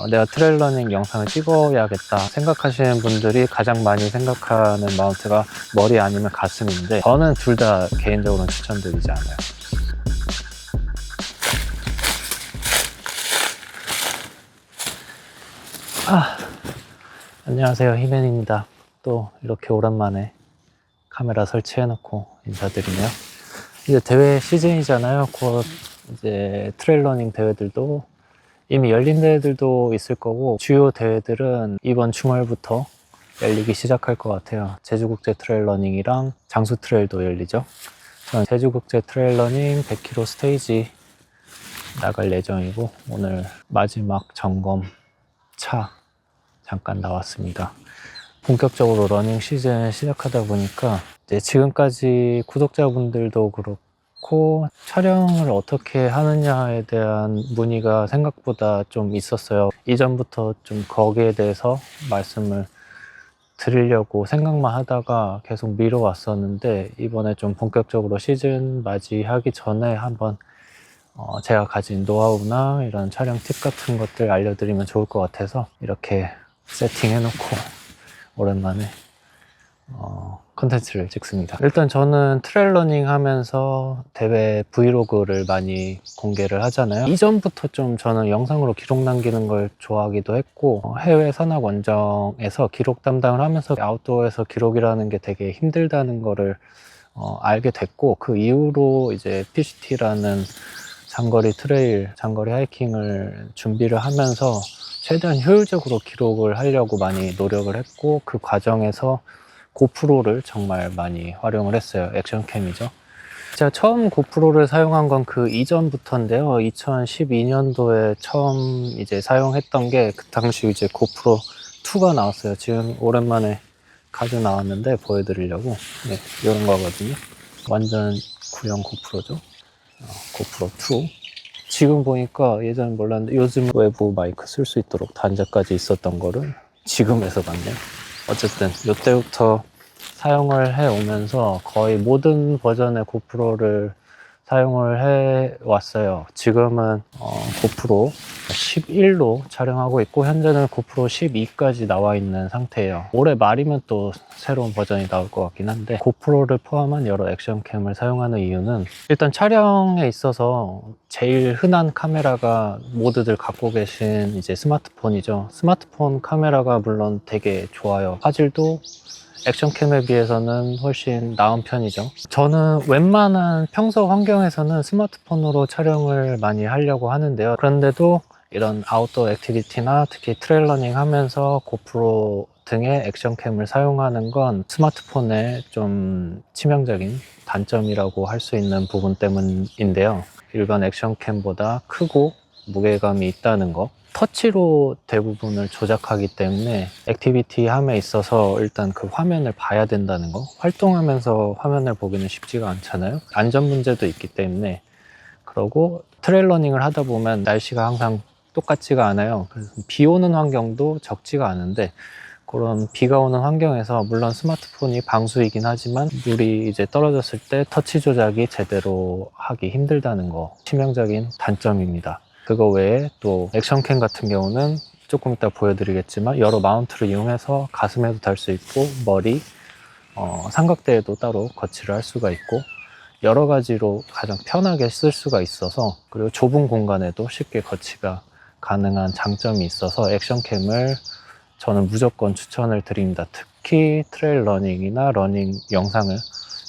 어, 내가 트레일러닝 영상을 찍어야겠다 생각하시는 분들이 가장 많이 생각하는 마운트가 머리 아니면 가슴인데 저는 둘 다 개인적으로는 추천드리지 않아요. 아, 안녕하세요. 히맨입니다. 또 이렇게 오랜만에 카메라 설치해놓고 인사드리네요. 이제 대회 시즌이잖아요. 곧 이제 트레일러닝 대회들도 이미 열린 대회들도 있을 거고 주요 대회들은 이번 주말부터 열리기 시작할 것 같아요. 제주국제 트레일러닝이랑 장수 트레일도 열리죠. 저는 제주국제 트레일러닝 100km 스테이지 나갈 예정이고 오늘 마지막 점검 차 잠깐 나왔습니다. 본격적으로 러닝 시즌 시작하다 보니까 이제 지금까지 구독자분들도 그렇고 촬영을 어떻게 하느냐에 대한 문의가 생각보다 좀 있었어요. 이전부터 좀 거기에 대해서 말씀을 드리려고 생각만 하다가 계속 미뤄왔었는데 이번에 좀 본격적으로 시즌 맞이하기 전에 한번 어, 제가 가진 노하우나 이런 촬영 팁 같은 것들 알려드리면 좋을 것 같아서 이렇게 세팅해놓고 오랜만에 어, 컨텐츠를 찍습니다. 일단 저는 트레일러닝 하면서 대회 브이로그를 많이 공개를 하잖아요. 이전부터 좀 저는 영상으로 기록 남기는 걸 좋아하기도 했고 어, 해외 산악 원정에서 기록 담당을 하면서 아웃도어에서 기록이라는 게 되게 힘들다는 거를 어, 알게 됐고 그 이후로 이제 PCT라는 장거리 트레일, 장거리 하이킹을 준비를 하면서 최대한 효율적으로 기록을 하려고 많이 노력을 했고 그 과정에서 고프로를 정말 많이 활용을 했어요. 액션캠이죠. 제가 처음 고프로를 사용한 건 그 이전부터인데요. 2012년도에 처음 이제 사용했던 게 그 당시 이제 고프로 2가 나왔어요. 지금 오랜만에 가져 나왔는데 보여드리려고 네, 이런 거거든요. 완전 구형 고프로죠. 어, 고프로 2. 지금 보니까 예전에 몰랐는데 요즘 외부 마이크 쓸 수 있도록 단자까지 있었던 거를 지금에서 봤네요. 어쨌든 이때부터 사용을 해 오면서 거의 모든 버전의 고프로를 사용을 해 왔어요. 지금은 어, 고프로 11로 촬영하고 있고 현재는 고프로 12까지 나와 있는 상태예요. 올해 말이면 또 새로운 버전이 나올 것 같긴 한데 고프로를 포함한 여러 액션캠을 사용하는 이유는 일단 촬영에 있어서 제일 흔한 카메라가 모두들 갖고 계신 이제 스마트폰이죠. 스마트폰 카메라가 물론 되게 좋아요. 화질도 액션캠에 비해서는 훨씬 나은 편이죠. 저는 웬만한 평소 환경에서는 스마트폰으로 촬영을 많이 하려고 하는데요. 그런데도 이런 아웃도어 액티비티나 특히 트레일러닝 하면서 고프로 등의 액션캠을 사용하는 건 스마트폰의 좀 치명적인 단점이라고 할 수 있는 부분 때문인데요. 일반 액션캠보다 크고 무게감이 있다는 거. 터치로 대부분을 조작하기 때문에 액티비티 함에 있어서 일단 그 화면을 봐야 된다는 거. 활동하면서 화면을 보기는 쉽지가 않잖아요. 안전 문제도 있기 때문에. 그러고 트레일러닝을 하다 보면 날씨가 항상 똑같지가 않아요. 그래서 비 오는 환경도 적지가 않은데 그런 비가 오는 환경에서 물론 스마트폰이 방수이긴 하지만 물이 이제 떨어졌을 때 터치 조작이 제대로 하기 힘들다는 거 치명적인 단점입니다. 그거 외에 또 액션캠 같은 경우는 조금 이따 보여드리겠지만 여러 마운트를 이용해서 가슴에도 달 수 있고 머리, 어, 삼각대에도 따로 거치를 할 수가 있고 여러 가지로 가장 편하게 쓸 수가 있어서 그리고 좁은 공간에도 쉽게 거치가 가능한 장점이 있어서 액션캠을 저는 무조건 추천을 드립니다. 특히 트레일 러닝이나 러닝 영상을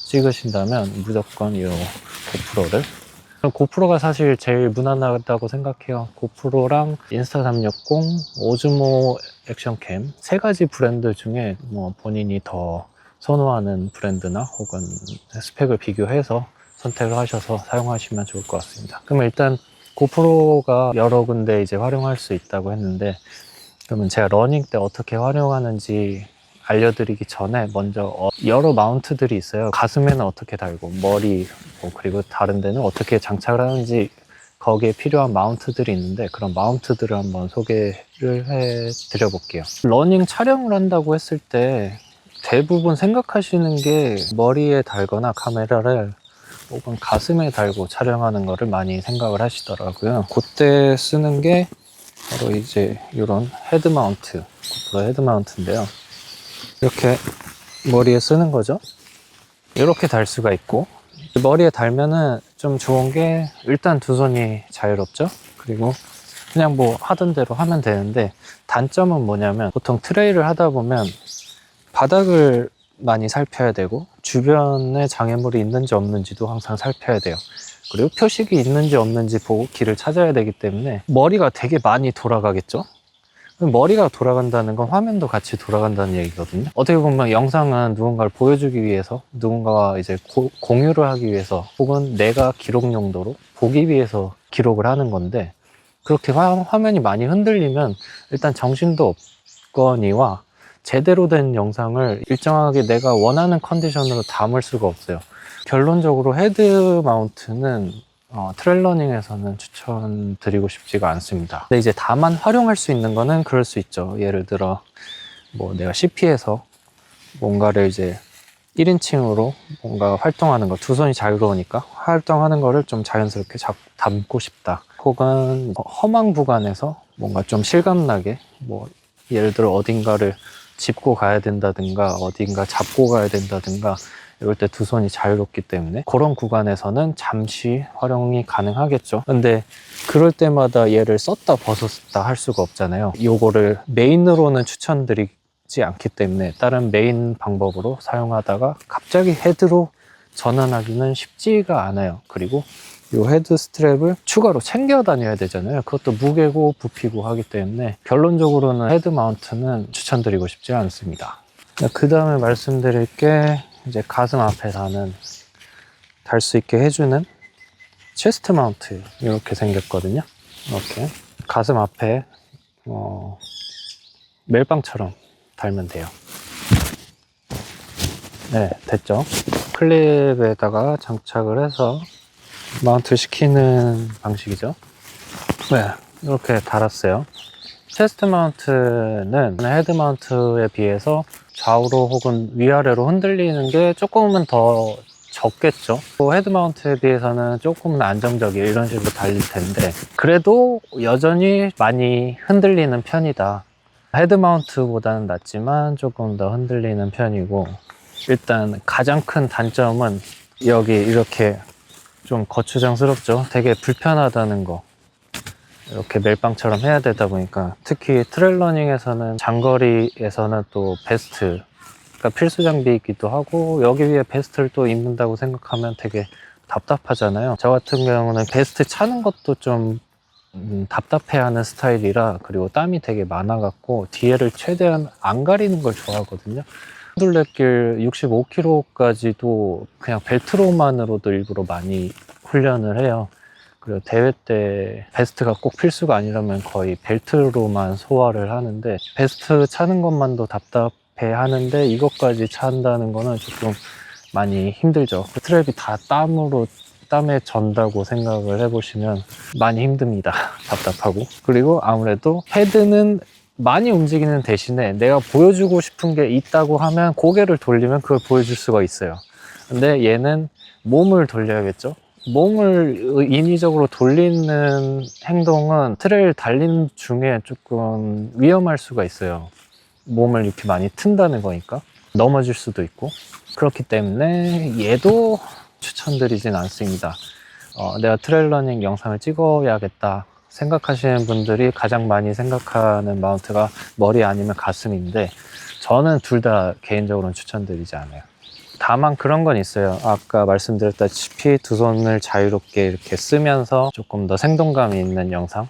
찍으신다면 무조건 이 고프로를 고프로가 사실 제일 무난하다고 생각해요. 고프로랑 인스타360, 오즈모 액션캠 세 가지 브랜드 중에 뭐 본인이 더 선호하는 브랜드나 혹은 스펙을 비교해서 선택을 하셔서 사용하시면 좋을 것 같습니다. 그럼 일단 고프로가 여러 군데 이제 활용할 수 있다고 했는데 그러면 제가 러닝 때 어떻게 활용하는지 알려드리기 전에 먼저 어, 여러 마운트들이 있어요. 가슴에는 어떻게 달고 머리 뭐 그리고 다른 데는 어떻게 장착을 하는지 거기에 필요한 마운트들이 있는데 그런 마운트들을 한번 소개를 해 드려 볼게요. 러닝 촬영을 한다고 했을 때 대부분 생각하시는 게 머리에 달거나 카메라를 혹은 가슴에 달고 촬영하는 거를 많이 생각을 하시더라고요. 그때 쓰는 게 바로 이제 이런 헤드 마운트, 고프로 헤드 마운트인데요. 이렇게 머리에 쓰는 거죠. 이렇게 달 수가 있고 머리에 달면은 좀 좋은 게 일단 두 손이 자유롭죠. 그리고 그냥 뭐 하던 대로 하면 되는데 단점은 뭐냐면 보통 트레이를 하다 보면 바닥을 많이 살펴야 되고 주변에 장애물이 있는지 없는지도 항상 살펴야 돼요. 그리고 표식이 있는지 없는지 보고 길을 찾아야 되기 때문에 머리가 되게 많이 돌아가겠죠. 머리가 돌아간다는 건 화면도 같이 돌아간다는 얘기거든요. 어떻게 보면 영상은 누군가를 보여주기 위해서, 누군가와 이제 고- 공유를 하기 위해서, 혹은 내가 기록 용도로 보기 위해서 기록을 하는 건데, 그렇게 화, 화면이 많이 흔들리면 일단 정신도 없거니와 제대로 된 영상을 일정하게 내가 원하는 컨디션으로 담을 수가 없어요. 결론적으로 헤드 마운트는 어, 트레일러닝에서는 추천드리고 싶지가 않습니다. 근데 이제 다만 활용할 수 있는 거는 그럴 수 있죠. 예를 들어 뭐 내가 CP에서 뭔가를 이제 1인칭으로 뭔가 활동하는 거, 두 손이 자유로우니까 활동하는 거를 좀 자연스럽게 잡, 담고 싶다. 혹은 뭐 험한 구간에서 뭔가 좀 실감나게 뭐 예를 들어 어딘가를 짚고 가야 된다든가 어딘가 잡고 가야 된다든가 이럴 때 두 손이 자유롭기 때문에 그런 구간에서는 잠시 활용이 가능하겠죠. 근데 그럴 때마다 얘를 썼다 벗었다 할 수가 없잖아요. 요거를 메인으로는 추천드리지 않기 때문에 다른 메인 방법으로 사용하다가 갑자기 헤드로 전환하기는 쉽지가 않아요. 그리고 요 헤드 스트랩을 추가로 챙겨 다녀야 되잖아요. 그것도 무게고 부피고 하기 때문에 결론적으로는 헤드 마운트는 추천드리고 싶지 않습니다. 그 다음에 말씀드릴 게 이제 가슴 앞에 다는 달 수 있게 해주는 체스트 마운트 이렇게 생겼거든요. 이렇게 가슴 앞에 어, 멜빵처럼 달면 돼요. 네, 됐죠. 클립에다가 장착을 해서 마운트 시키는 방식이죠. 네, 이렇게 달았어요. 체스트 마운트는 헤드 마운트에 비해서 좌우로 혹은 위아래로 흔들리는 게 조금은 더 적겠죠. 또 헤드 마운트에 비해서는 조금은 안정적이에요. 이런 식으로 달릴 텐데. 그래도 여전히 많이 흔들리는 편이다. 헤드 마운트보다는 낫지만 조금 더 흔들리는 편이고, 일단 가장 큰 단점은 여기 이렇게 좀 거추장스럽죠. 되게 불편하다는 거. 이렇게 멜빵처럼 해야 되다 보니까 특히 트레일러닝에서는 장거리에서는 또 베스트가 필수 장비이기도 하고 여기 위에 베스트를 또 입는다고 생각하면 되게 답답하잖아요. 저 같은 경우는 베스트 차는 것도 좀 음, 답답해하는 스타일이라 그리고 땀이 되게 많아갖고 뒤에를 최대한 안 가리는 걸 좋아하거든요. 둘레길 65km까지도 그냥 벨트로만으로도 일부러 많이 훈련을 해요. 그리고 대회 때 베스트가 꼭 필수가 아니라면 거의 벨트로만 소화를 하는데 베스트 차는 것만도 답답해 하는데 이것까지 찬다는 거는 조금 많이 힘들죠. 그 트랩이 다 땀으로 땀에 전다고 생각을 해보시면 많이 힘듭니다. 답답하고. 그리고 아무래도 헤드는 많이 움직이는 대신에 내가 보여주고 싶은 게 있다고 하면 고개를 돌리면 그걸 보여줄 수가 있어요. 근데 얘는 몸을 돌려야겠죠. 몸을 인위적으로 돌리는 행동은 트레일 달리는 중에 조금 위험할 수가 있어요. 몸을 이렇게 많이 튼다는 거니까 넘어질 수도 있고 그렇기 때문에 얘도 추천드리진 않습니다. 어, 내가 트레일러닝 영상을 찍어야겠다 생각하시는 분들이 가장 많이 생각하는 마운트가 머리 아니면 가슴인데 저는 둘 다 개인적으로는 추천드리지 않아요. 다만 그런 건 있어요. 아까 말씀드렸다시피 두 손을 자유롭게 이렇게 쓰면서 조금 더 생동감이 있는 영상,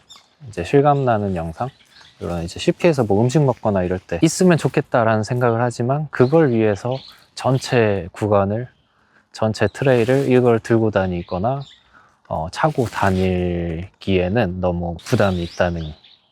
이제 실감 나는 영상, 이런 이제 CP에서 뭐 음식 먹거나 이럴 때 있으면 좋겠다라는 생각을 하지만 그걸 위해서 전체 구간을, 전체 트레이를 이걸 들고 다니거나 어, 차고 다니기에는 너무 부담이 있다는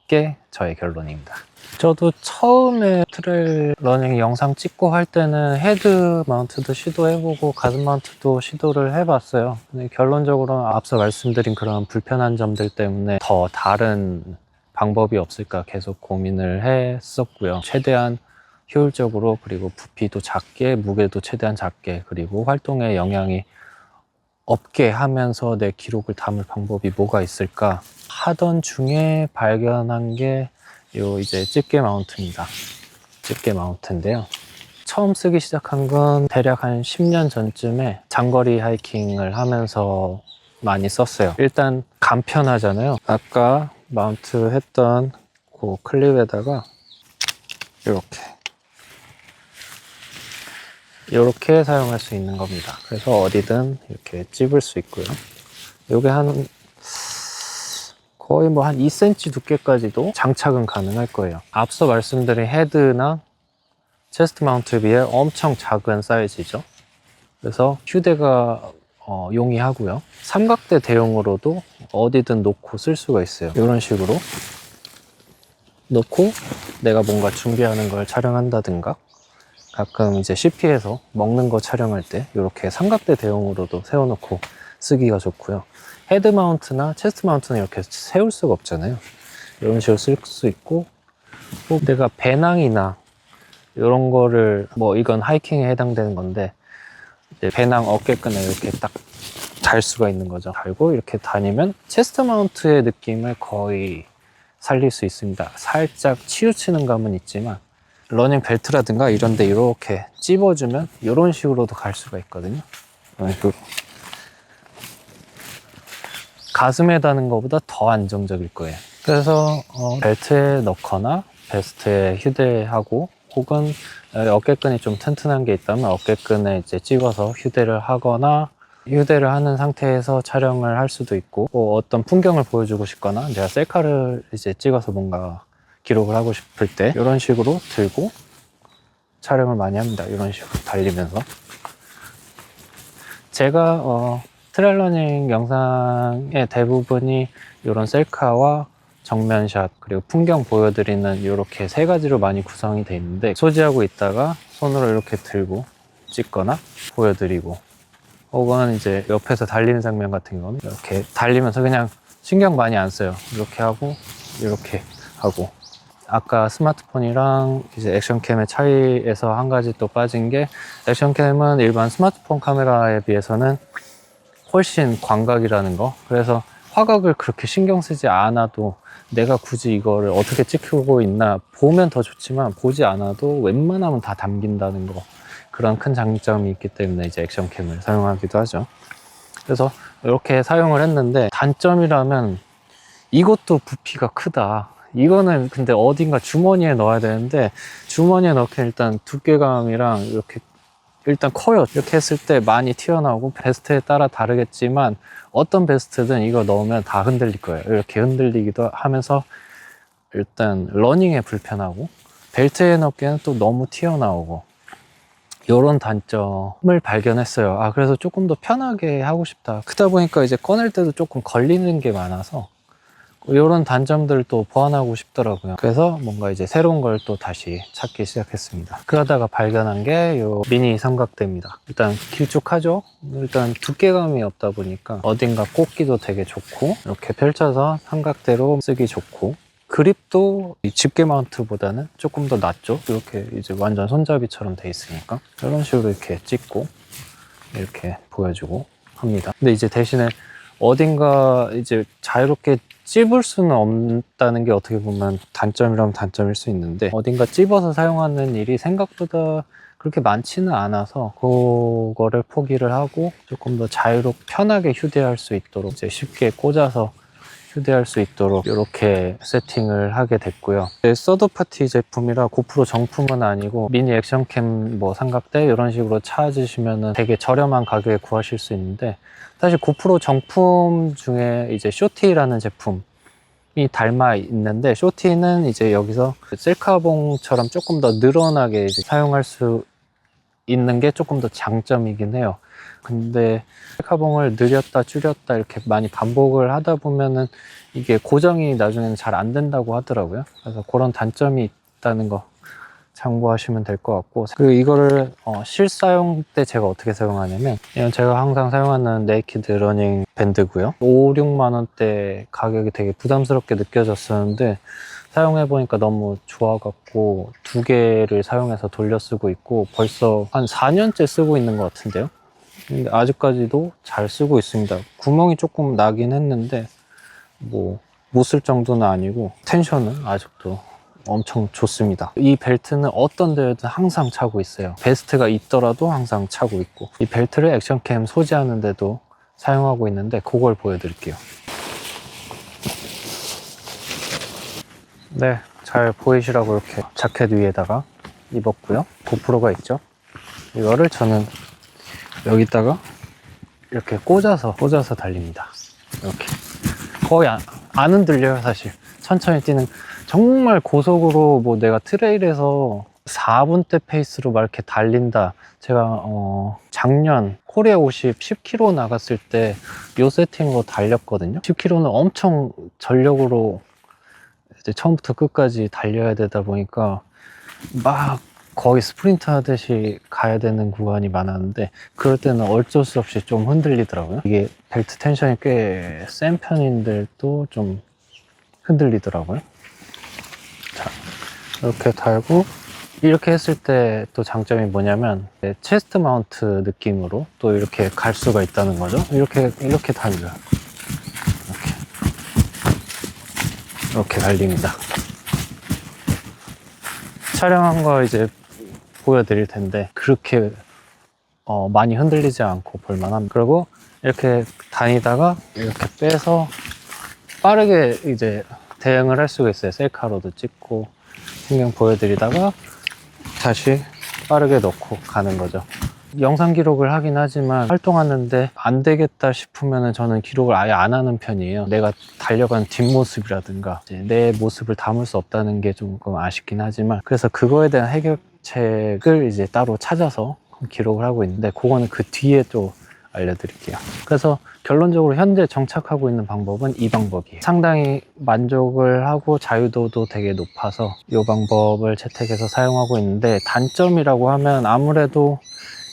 게 저의 결론입니다. 저도 처음에 트레일 러닝 영상 찍고 할 때는 헤드 마운트도 시도해보고 가슴 마운트도 시도를 해봤어요. 근데 결론적으로는 앞서 말씀드린 그런 불편한 점들 때문에 더 다른 방법이 없을까 계속 고민을 했었고요. 최대한 효율적으로 그리고 부피도 작게 무게도 최대한 작게 그리고 활동에 영향이 없게 하면서 내 기록을 담을 방법이 뭐가 있을까 하던 중에 발견한 게 요 이제 집게 마운트입니다. 집게 마운트인데요. 처음 쓰기 시작한 건 대략 한 10년 전쯤에 장거리 하이킹을 하면서 많이 썼어요. 일단 간편하잖아요. 아까 마운트 했던 그 클립에다가 이렇게 이렇게 사용할 수 있는 겁니다. 그래서 어디든 이렇게 찝을 수 있고요. 요게 한 거의 뭐 한 2cm 두께까지도 장착은 가능할 거예요. 앞서 말씀드린 헤드나 체스트 마운트에 비해 엄청 작은 사이즈죠. 그래서 휴대가 어, 용이하고요. 삼각대 대용으로도 어디든 놓고 쓸 수가 있어요. 이런 식으로 놓고 내가 뭔가 준비하는 걸 촬영한다든가 가끔 이제 CP에서 먹는 거 촬영할 때 이렇게 삼각대 대용으로도 세워놓고 쓰기가 좋고요. 헤드 마운트나 체스트 마운트는 이렇게 세울 수가 없잖아요. 이런 식으로 쓸 수 있고 또 내가 배낭이나 이런 거를 뭐 이건 하이킹에 해당되는 건데 배낭 어깨끈에 이렇게 딱 달 수가 있는 거죠. 달고 이렇게 다니면 체스트 마운트의 느낌을 거의 살릴 수 있습니다. 살짝 치우치는 감은 있지만 러닝 벨트라든가 이런 데 이렇게 찝어주면 이런 식으로도 갈 수가 있거든요. 가슴에 다는 것보다 더 안정적일 거예요. 그래서 어, 벨트에 넣거나 베스트에 휴대하고 혹은 어깨끈이 좀 튼튼한 게 있다면 어깨끈에 이제 찍어서 휴대를 하거나 휴대를 하는 상태에서 촬영을 할 수도 있고 뭐 어떤 풍경을 보여주고 싶거나 내가 셀카를 이제 찍어서 뭔가 기록을 하고 싶을 때 이런 식으로 들고 촬영을 많이 합니다. 이런 식으로 달리면서 제가 어, 트레일러닝 영상의 대부분이 이런 셀카와 정면샷 그리고 풍경 보여드리는 이렇게 세 가지로 많이 구성이 돼 있는데 소지하고 있다가 손으로 이렇게 들고 찍거나 보여드리고 혹은 이제 옆에서 달리는 장면 같은 경우는 이렇게 달리면서 그냥 신경 많이 안 써요. 이렇게 하고 이렇게 하고. 아까 스마트폰이랑 이제 액션캠의 차이에서 한 가지 또 빠진 게 액션캠은 일반 스마트폰 카메라에 비해서는 훨씬 광각이라는 거. 그래서 화각을 그렇게 신경 쓰지 않아도 내가 굳이 이거를 어떻게 찍히고 있나 보면 더 좋지만 보지 않아도 웬만하면 다 담긴다는 거. 그런 큰 장점이 있기 때문에 이제 액션캠을 사용하기도 하죠. 그래서 이렇게 사용을 했는데 단점이라면 이것도 부피가 크다. 이거는 근데 어딘가 주머니에 넣어야 되는데 주머니에 넣기엔 일단 두께감이랑 이렇게 일단 커요. 이렇게 했을 때 많이 튀어나오고 베스트에 따라 다르겠지만 어떤 베스트든 이거 넣으면 다 흔들릴 거예요. 이렇게 흔들리기도 하면서 일단 러닝에 불편하고 벨트에 넣기에는 또 너무 튀어나오고 이런 단점을 발견했어요. 아 그래서 조금 더 편하게 하고 싶다. 크다 보니까 이제 꺼낼 때도 조금 걸리는 게 많아서 이런 단점들을 또 보완하고 싶더라고요. 그래서 뭔가 이제 새로운 걸 또 다시 찾기 시작했습니다. 그러다가 발견한 게 이 미니 삼각대입니다. 일단 길쭉하죠? 일단 두께감이 없다 보니까 어딘가 꽂기도 되게 좋고 이렇게 펼쳐서 삼각대로 쓰기 좋고 그립도 이 집게 마운트보다는 조금 더 낫죠? 이렇게 이제 완전 손잡이처럼 돼 있으니까 이런 식으로 이렇게 찍고 이렇게 보여주고 합니다. 근데 이제 대신에 어딘가 이제 자유롭게 찝을 수는 없다는 게 어떻게 보면 단점이라면 단점일 수 있는데 어딘가 찝어서 사용하는 일이 생각보다 그렇게 많지는 않아서 그거를 포기를 하고 조금 더 자유롭게 편하게 휴대할 수 있도록 이제 쉽게 꽂아서 휴대할 수 있도록 이렇게 세팅을 하게 됐고요. 서드 파티 제품이라 고프로 정품은 아니고 미니 액션캠 뭐 삼각대 이런 식으로 찾으시면은 되게 저렴한 가격에 구하실 수 있는데 사실 고프로 정품 중에 이제 쇼티라는 제품 이 닮아 있는데 쇼티는 이제 여기서 셀카봉처럼 조금 더 늘어나게 사용할 수 있는 게 조금 더 장점이긴 해요. 근데 셀카봉을 늘렸다 줄였다 이렇게 많이 반복을 하다 보면은 이게 고정이 나중에는 잘 안 된다고 하더라고요. 그래서 그런 단점이 있다는 거 참고하시면 될 것 같고 그리고 이거를 어, 실사용 때 제가 어떻게 사용하냐면 이건 제가 항상 사용하는 네이키드 러닝 밴드고요 5, 6만 원대 가격이 되게 부담스럽게 느껴졌었는데 사용해 보니까 너무 좋아갖고 두 개를 사용해서 돌려 쓰고 있고 벌써 한 4년째 쓰고 있는 것 같은데요 아직까지도 잘 쓰고 있습니다 구멍이 조금 나긴 했는데 뭐 못 쓸 정도는 아니고 텐션은 아직도 엄청 좋습니다. 이 벨트는 어떤 데에도 항상 차고 있어요. 베스트가 있더라도 항상 차고 있고 이 벨트를 액션캠 소지하는데도 사용하고 있는데 그걸 보여드릴게요. 네, 잘 보이시라고 이렇게 자켓 위에다가 입었고요. 고프로가 있죠. 이거를 저는 여기다가 이렇게 꽂아서 꽂아서 달립니다. 이렇게 거의 안, 안 흔들려요 사실. 천천히 뛰는 정말 고속으로 뭐 내가 트레일에서 4분대 페이스로 막 이렇게 달린다. 제가 어 작년 코리아 50 10km 나갔을 때 요 세팅으로 달렸거든요. 10km는 엄청 전력으로 이제 처음부터 끝까지 달려야 되다 보니까 막 거의 스프린트 하듯이 가야 되는 구간이 많았는데 그럴 때는 어쩔 수 없이 좀 흔들리더라고요. 이게 벨트 텐션이 꽤 센 편인데도 좀 흔들리더라고요. 자, 이렇게 달고 이렇게 했을 때 또 장점이 뭐냐면 네, 체스트 마운트 느낌으로 또 이렇게 갈 수가 있다는 거죠. 이렇게 이렇게 달려요. 이렇게 이렇게 달립니다. 촬영한 거 이제 보여드릴 텐데 그렇게 어, 많이 흔들리지 않고 볼만함. 그리고 이렇게 다니다가 이렇게 빼서 빠르게 이제 대응을 할 수가 있어요. 셀카로도 찍고 풍경 보여드리다가 다시 빠르게 넣고 가는 거죠. 영상 기록을 하긴 하지만 활동하는데 안 되겠다 싶으면 저는 기록을 아예 안 하는 편이에요. 내가 달려간 뒷모습이라든가 내 모습을 담을 수 없다는 게 조금 아쉽긴 하지만 그래서 그거에 대한 해결 책을 이제 따로 찾아서 기록을 하고 있는데 그거는 그 뒤에 또 알려드릴게요. 그래서 결론적으로 현재 정착하고 있는 방법은 이 방법이에요. 상당히 만족을 하고 자유도도 되게 높아서 이 방법을 채택해서 사용하고 있는데 단점이라고 하면 아무래도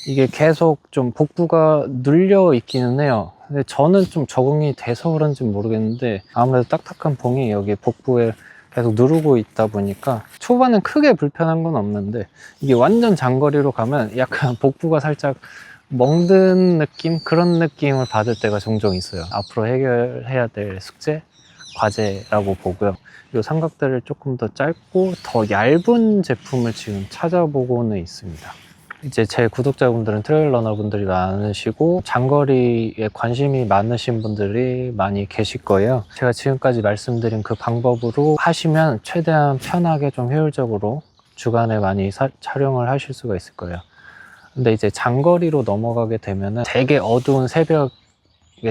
이게 계속 좀 복부가 눌려 있기는 해요. 근데 저는 좀 적응이 돼서 그런지 모르겠는데 아무래도 딱딱한 봉이 여기 복부에 계속 누르고 있다 보니까 초반엔 크게 불편한 건 없는데 이게 완전 장거리로 가면 약간 복부가 살짝 멍든 느낌 그런 느낌을 받을 때가 종종 있어요. 앞으로 해결해야 될 숙제 과제라고 보고요. 이 삼각대를 조금 더 짧고 더 얇은 제품을 지금 찾아보고는 있습니다. 이제 제 구독자분들은 트레일러너 분들이 많으시고 장거리에 관심이 많으신 분들이 많이 계실 거예요. 제가 지금까지 말씀드린 그 방법으로 하시면 최대한 편하게 좀 효율적으로 주간에 많이 사- 촬영을 하실 수가 있을 거예요. 근데 이제 장거리로 넘어가게 되면은 되게 어두운 새벽에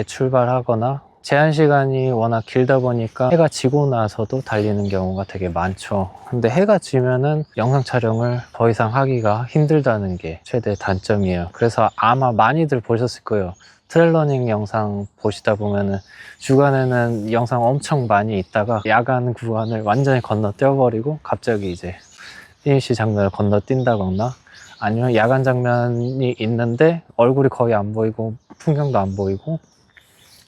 출발하거나 제한 시간이 워낙 길다 보니까 해가 지고 나서도 달리는 경우가 되게 많죠. 근데 해가 지면은 영상 촬영을 더 이상 하기가 힘들다는 게 최대 단점이에요. 그래서 아마 많이들 보셨을 거예요. 트레일러닝 영상 보시다 보면은 주간에는 영상 엄청 많이 있다가 야간 구간을 완전히 건너뛰어 버리고 갑자기 이제 피니시 장면을 건너뛴다거나 아니면 야간 장면이 있는데 얼굴이 거의 안 보이고 풍경도 안 보이고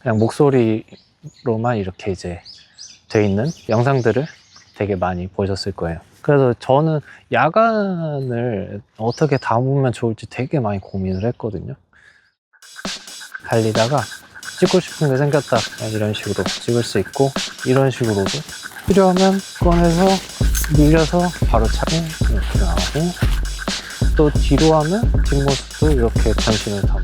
그냥 목소리로만 이렇게 이제 돼 있는 영상들을 되게 많이 보셨을 거예요. 그래서 저는 야간을 어떻게 담으면 좋을지 되게 많이 고민을 했거든요. 달리다가 찍고 싶은 게 생겼다. 이런 식으로 찍을 수 있고, 이런 식으로도 필요하면 꺼내서 밀려서 바로 차고 이렇게 나오고, 또 뒤로 하면 뒷모습도 이렇게 전신을 담을